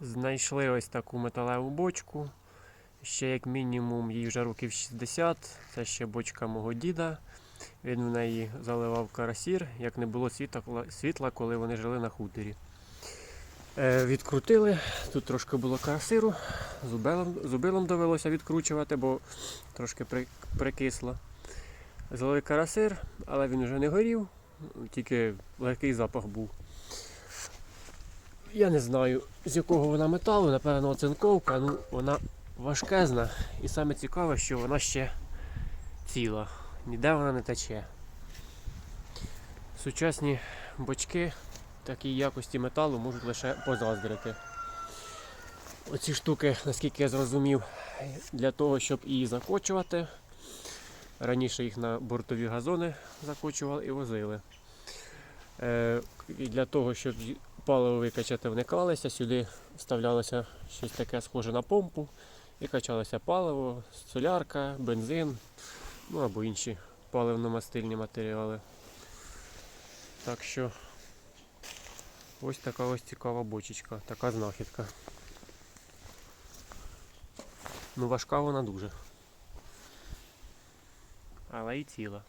Знайшли ось таку металеву бочку. Ще як мінімум їй вже років 60. Це ще бочка мого діда. Він в неї заливав карасір, як не було світла, коли вони жили на хуторі. Е, відкрутили, тут трошки було карасиру, зубилом, зубилом довелося відкручувати, бо трошки при, прикисло. Залили карасир, але він вже не горів, тільки легкий запах був. Я не знаю, з якого вона металу, напевно, оцинковка, ну вона важкезна. І саме цікаве, що вона ще ціла. Ніде вона не тече. Сучасні бочки такій якості металу можуть лише позаздрити. Оці штуки, наскільки я зрозумів, для того, щоб її закочувати. Раніше їх на бортові газони закочували і возили. Е, і для того, щоб й- паливо викачати, вникалися, сюди вставлялося щось таке схоже на помпу і качалося паливо, солярка, бензин, ну або інші паливно-мастильні матеріали. Так що ось така ось цікава бочечка, така знахідка. Ну важка вона дуже. Але і ціла.